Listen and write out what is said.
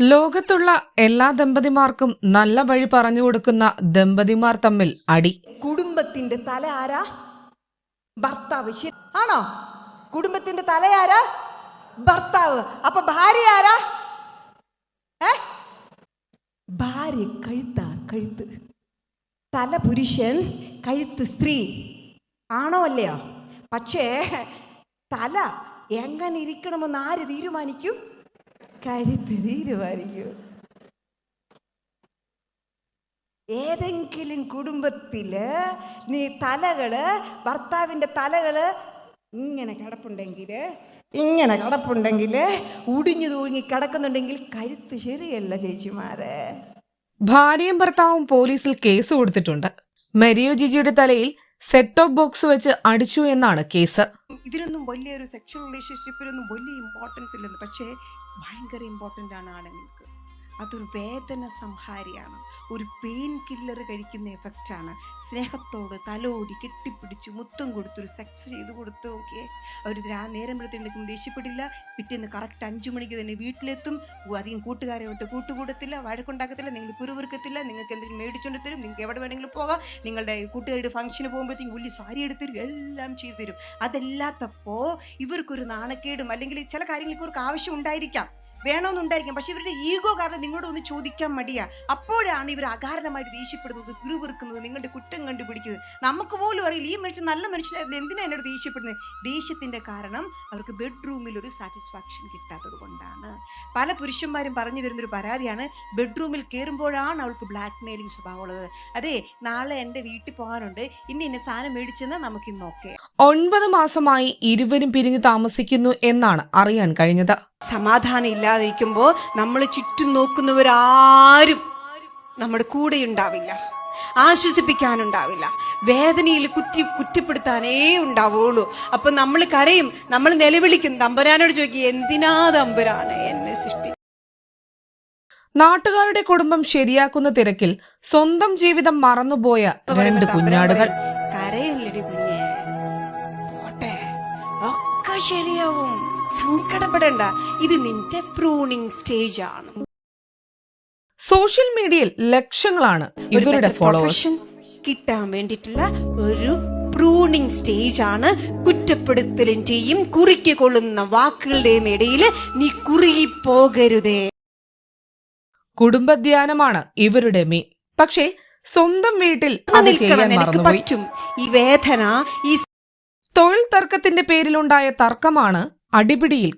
ലോകത്തുള്ള എല്ലാ ദമ്പതിമാർക്കും നല്ല വഴി പറഞ്ഞു കൊടുക്കുന്ന ദമ്പതിമാർ തമ്മിൽ അടി. കുടുംബത്തിന്റെ തല ആരാ? ഭർത്താവ്. ആണോ? കുടുംബത്തിന്റെ തല ആരാ? ഭർത്താവ്. അപ്പൊ ഭാര്യ ആരാ? ഭാര്യ കഴുത്ത കഴുത്ത്. തല പുരുഷൻ കഴുത്ത് സ്ത്രീ. ആണോ അല്ലയോ? പക്ഷേ തല എങ്ങനെ ഇരിക്കണമെന്ന് ആര് തീരുമാനിക്കും? കഴുത്ത് തീരുമാനിക്കും. ഏതെങ്കിലും കുടുംബത്തിൽ നീ തലകൾ ഭർത്താവിന്റെ തലകൾ ഇങ്ങനെ കിടപ്പുണ്ടെങ്കിൽ ഇങ്ങനെ കിടപ്പുണ്ടെങ്കിൽ ഉടിഞ്ഞു തൂങ്ങി കിടക്കുന്നുണ്ടെങ്കിൽ കഴുത്ത് ശരിയല്ല ചേച്ചിമാരെ. ഭാര്യയും ഭർത്താവും പോലീസിൽ കേസ് കൊടുത്തിട്ടുണ്ട്. മെരിയോ ജിജിയുടെ തലയിൽ സെറ്റ് ടോപ്പ് ബോക്സ് വെച്ച് അടിച്ചു എന്നാണ് കേസ്. ഇതിനൊന്നും വലിയൊരു സെക്ഷൽ റിലേഷൻഷിപ്പിനൊന്നും വലിയ ഇമ്പോർട്ടൻസ് ഇല്ലെന്ന്. പക്ഷേ ഭയങ്കര ഇമ്പോർട്ടന്റ് ആണ് ആണുങ്ങൾക്ക് അതൊരു വേദന സംഹാരിയാണ്. ഒരു പെയിൻ കില്ലർ കഴിക്കുന്ന എഫക്റ്റാണ് സ്നേഹത്തോട് തലോടി കെട്ടിപ്പിടിച്ച് മുത്തം കൊടുത്തൊരു സെക്സ് ചെയ്ത് കൊടുത്ത് ഓക്കെ അവർ ആ നേരം വെളുത്തേക്കും ദേഷ്യപ്പെടില്ല. പിറ്റേന്ന് കറക്റ്റ് അഞ്ചു മണിക്ക് തന്നെ വീട്ടിലെത്തും. അധികം കൂട്ടുകാരെ വിട്ട് കൂട്ടുകൂടത്തില്ല. വഴക്കുണ്ടാക്കത്തില്ല. നിങ്ങൾ പിറുവിറുക്കത്തില്ല നിങ്ങൾക്ക് എന്തെങ്കിലും മേടിച്ചുകൊണ്ട് തരും. നിങ്ങൾക്ക് എവിടെ വേണമെങ്കിലും പോകാം. നിങ്ങളുടെ കൂട്ടുകാരുടെ ഫംഗ്ഷന് പോകുമ്പോഴത്തേക്കും വലിയ സാരി എടുത്തരും എല്ലാം ചെയ്തു തരും. അതല്ലാത്തപ്പോൾ ഇവർക്കൊരു നാണക്കേടും അല്ലെങ്കിൽ ചില കാര്യങ്ങൾക്ക് ഇവർക്ക് ആവശ്യം ഉണ്ടായിരിക്കാം. വേണമെന്നുണ്ടായിരിക്കാം പക്ഷെ ഇവരുടെ ഈഗോ കാരണം നിങ്ങളോട് ഒന്ന് ചോദിക്കാൻ മടിയാ. അപ്പോഴാണ് ഇവർ അകാരണമായിട്ട് ദേഷ്യപ്പെടുന്നത് പിറുപിറുക്കുന്നത് നിങ്ങളുടെ കുറ്റം കണ്ടുപിടിക്കുന്നത്. നമുക്ക് പോലും അറിയില്ല. ഈ മനുഷ്യൻ നല്ല മനുഷ്യനായിരുന്നു. എന്തിനാ എന്നോട് ദേഷ്യപ്പെടുന്നത്? ദേഷ്യത്തിന്റെ കാരണം അവർക്ക് ബെഡ്റൂമിൽ ഒരു സാറ്റിസ്ഫാക്ഷൻ കിട്ടാത്തത് കൊണ്ടാണ്. പല പുരുഷന്മാരും പറഞ്ഞു വരുന്നൊരു പരാതിയാണ്. ബെഡ്റൂമിൽ കയറുമ്പോഴാണ് അവൾക്ക് ബ്ലാക്ക് മെയിലിംഗ് സ്വഭാവമുള്ളത് അതെ നാളെ എന്റെ വീട്ടിൽ പോകാനുണ്ട്. ഇന്ന ഇന്ന സാധനം മേടിച്ചെന്ന് നമുക്ക് ഇന്ന് ഓക്കെ ഒൻപത് മാസമായി ഇരുവരും പിരിഞ്ഞ് താമസിക്കുന്നു എന്നാണ് അറിയാൻ കഴിഞ്ഞത്. സമാധാനം ഇല്ലാതിരിക്കുമ്പോൾ നമ്മൾ ചുറ്റും നോക്കുന്നവരാരും നമ്മുടെ കൂടെ ഉണ്ടാവില്ല ആശ്വസിപ്പിക്കാനുണ്ടാവില്ല. വേദനയിൽ കുത്തി കുറ്റപ്പെടുത്താനേ ഉണ്ടാവുള്ളൂ. അപ്പൊ നമ്മൾ കരയും. നമ്മൾ നിലവിളിക്കും. തമ്പുരാനോട് ചോദിക്കും എന്തിനാ തമ്പുരാനെ എന്നെ സൃഷ്ടി? നാട്ടുകാരുടെ കുടുംബം ശരിയാക്കുന്ന തിരക്കിൽ സ്വന്തം ജീവിതം മറന്നുപോയ രണ്ട് കുഞ്ഞാടുകൾ. കരയില്ലടി കുഞ്ഞെ? ഒക്കെ ശരിയാവും. സങ്കടപ്പെടണ്ട. ഇത് നിന്റെ പ്രൂണിംഗ് സ്റ്റേജ് ആണ്. സോഷ്യൽ മീഡിയയിൽ ലക്ഷങ്ങളാണ് ഇവരുടെ ഫോളോവേഴ്സ് കിട്ടാൻ വേണ്ടിയിട്ടുള്ള ഒരു പ്രൂണിംഗ് സ്റ്റേജ് ആണ്. കുറ്റപ്പെടുത്തലിന്റെയും കുറിക്കൊള്ളുന്ന വാക്കുകളുടെയും ഇടയിൽ നീ കുറുകി പോകരുതേ കുടുംബധ്യാനമാണ് ഇവരുടെ മീൻ പക്ഷേ സ്വന്തം വീട്ടിൽ അത് ചെയ്യാൻ മറന്നുപോയി. ഈ വേദന ഈ തൊഴിൽ തർക്കത്തിന്റെ പേരിലുണ്ടായ തർക്കമാണ് അടിപിടിയിൽ